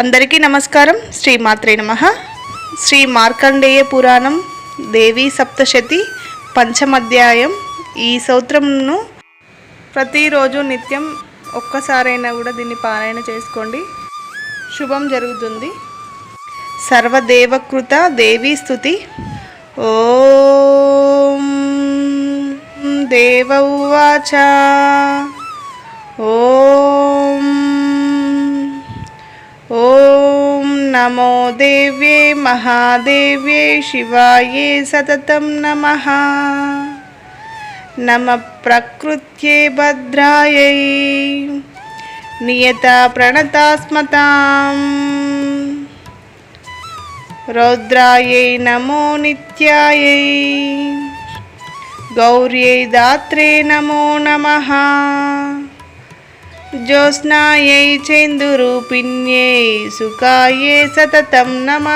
అందరికీ నమస్కారం. శ్రీ మాత్రే నమ. శ్రీ మార్కండేయ పురాణం దేవీ సప్తశతి పంచమధ్యాయం ఈ సూత్రంను ప్రతిరోజు నిత్యం ఒక్కసారైనా కూడా దీన్ని పారాయణ చేసుకోండి. శుభం జరుగుతుంది. సర్వదేవకృత దేవీ స్తుతి. ఓ దేవ ఉవాచ నమో దేవ్యే మహాదేవ్యే శివాయే సతతం నమ నమ ప్రకృత్యే భద్రాయై నియత ప్రణతాస్మతాం రౌద్రాయై నమో నిత్యాయై గౌర్యై దాత్రే నమో నమః జ్యోత్స్నాయై చందురూపిణ్యై సుఖాయే సతతం నమ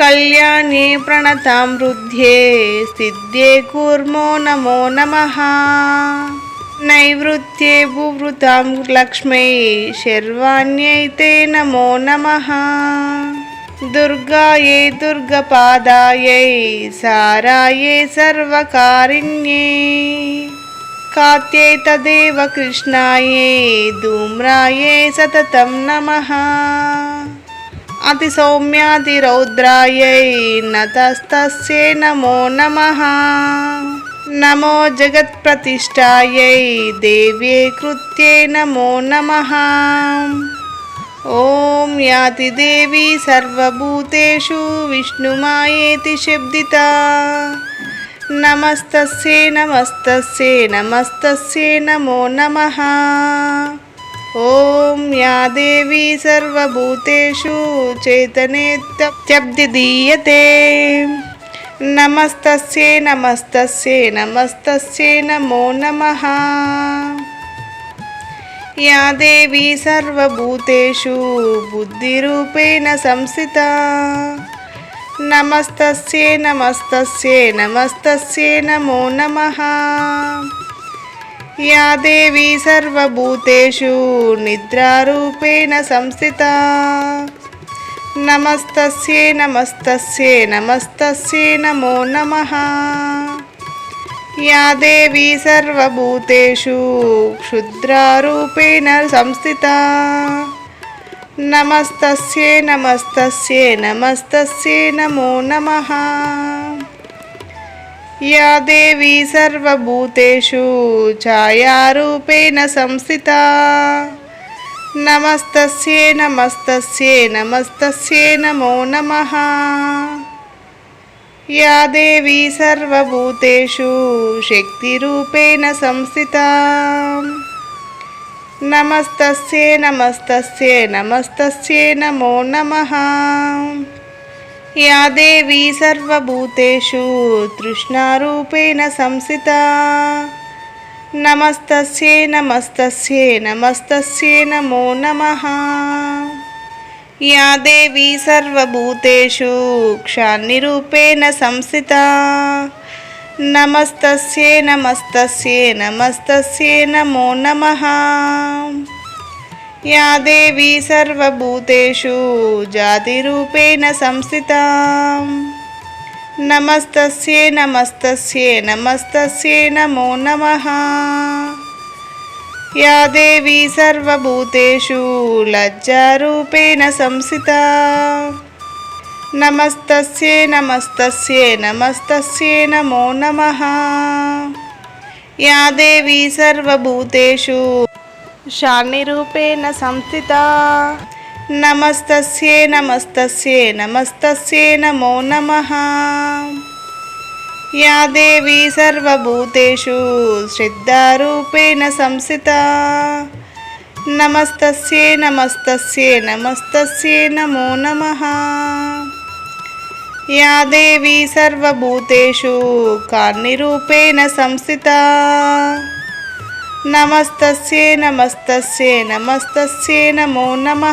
కళ్యాణే ప్రణతాం వృద్ధ్యే సిద్ధ్యే కూర్మో నమో నమ నైవృత్యే భూవృతాం లక్ష్మై శర్వాణ్యైతే నమో నమ దుర్గాయే దుర్గపాదాయై సారాయే సర్వకారిణ్యే కాత్యేతదేవ కృష్ణాయే ధూమ్రాయే సతతం నమ అతి సౌమ్యాతి నతస్తస్యే నమో నమ నమో జగత్ప్రతిష్టాయై దేవ్యే కృత్యే నమో నమ ఓం యాతి దేవి సర్వభూతేషు విష్ణుమాయేతి శబ్దిత నమస్తస్యే నమస్తస్యే నమస్తస్యే నమో నమ. ఓం యా దేవి సర్వభూతేషు చేతనేత్యబ్దిదీయతే నమస్తస్యే నమస్తస్యే నమస్తస్యే నమో నమ. యా దేవి సర్వభూతేషు బుద్ధిరూపేణ సంస్థితా నమస్తస్యే నమస్తస్యే నమస్తస్యే నమో నమ. యా దేవీ సర్వభూతేషు నిద్రారూపేణ సంస్థిత. నమస్తస్యే నమస్తస్యే నమస్తస్యే నమో నమ. యా దేవీ సర్వభూతేషు క్షుద్రారూపేణ సంస్థిత. నమస్తస్యే నమస్తస్యే నమస్తస్యే నమో నమ. యా దేవీ సర్వభూతేషు ఛాయారూపేణ సంస్థిత. నమస్తస్యే నమస్తస్యే నమస్తస్యే నమో నమ. యా దేవీ సర్వభూతేషు శక్తిరూపేణ సంస్థిత. నమస్తస్యే నమస్తస్యే నమస్తస్యే నమో నమ. యా దేవీ సర్వభూతేషు తృష్ణారూపేణ సంస్థితా నమస్తస్యే నమస్తస్యే నమస్తస్యే నమో నమ. యా దేవీ సర్వభూతేషు క్షాన్నిరూపేణ సంస్థితా నమస్తస్యే నమస్తస్యే నమస్తస్యే నమో నమ. యా దేవీ సర్వభూతేషు జాతిరూపేణ సంస్థితా. నమస్తస్యే నమస్తస్యే నమస్తస్యే నమో నమ. యా దేవీ సర్వభూతేషు లజ్జారూపేణ సంస్థితా. నమస్తస్యే నమస్తస్యే నమస్తస్యే నమో నమ. యా దేవీ సర్వభూతేషు. శానిరూపేణ సంస్థిత. నమస్తస్యే నమస్తస్యే నమస్తస్యే నమో నమ. యా దేవీ సర్వభూతేషు శ్రద్ధారూపేణ సంస్థిత. నమస్తస్యే నమస్తస్యే నమస్తస్యే నమో నమ. యా దేవి సర్వభూతేషు కాన్నిరూపేణ సంస్థితా. నమస్తస్యే నమస్తస్యే నమస్తస్యే నమో నమ.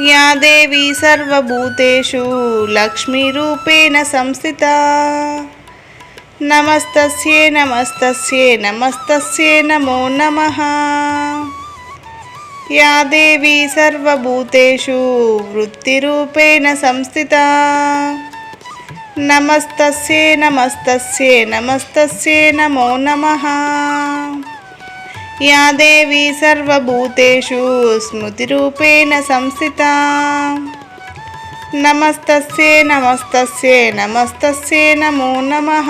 యా దేవి సర్వభూతేషు లక్ష్మీరూపేణ సంస్థిత. నమస్తస్యే నమస్తస్యే నమస్తస్యే నమో నమ. या देवी सर्वभूतेषु वृत्तिरूपेण संस्थिता नमस्तस्ये नमस्तस्ये नमस्तस्ये नमो नमः या देवी सर्वभूतेषु स्मृतिरूपेण संस्थिता नमस्तस्ये नमस्तस्ये नमस्तस्ये नमो नमः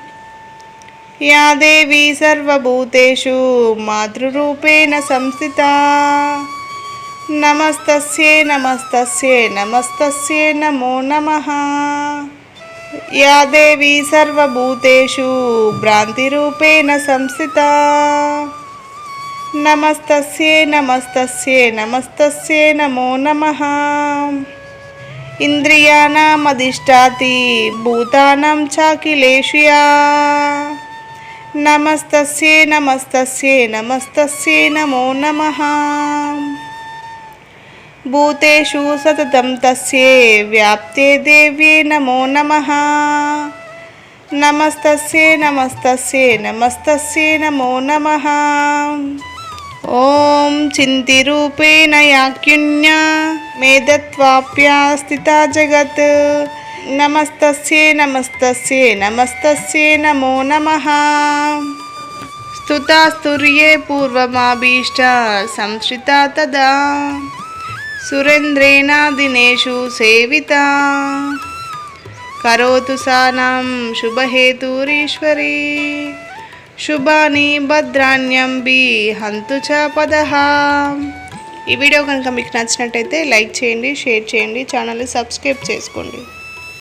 या देवी सर्वभूतेषु मातृरूपेण संस्थिता नमस्तस्ये नमस्तस्ये नमस्तस्ये नमो नमः या देवी सर्वभूतेषु भ्रान्तिरूपेण संस्थिता नमस्तस्ये नमस्तस्ये नमस्तस्ये नमो नमः इन्द्रियाणामधिष्ठाति भूतानां चाखिलेषु నమస్తస్యే నమస్తస్యే నమస్తస్యే నమో నమ. భూతేషు సతతం తస్యే వ్యాప్తే దేవ్యే నమో నమ. నమస్తస్యే నమస్తస్యే నమస్తస్యే నమో నమ. ఓం చింతిరూపేణ యాక్యున్య మేధత్వాప్యా స్థితా జగత్. నమస్తస్యే నమస్తస్యే నమస్తస్యే నమో నమ. స్థుతాస్తుర్యే పూర్వమాభీష్ట సంశ్రిత తదా. సురేంద్రేణ దినేషు సేవిత. కరోతు సానాం శుభహేతురీశ్వరీ. శుభాని భద్రాణ్యం బి హంతు చ పదహ ఈ వీడియో కనుక మీకు నచ్చినట్టయితే లైక్ చేయండి షేర్ చేయండి ఛానల్ని సబ్స్క్రైబ్ చేసుకోండి.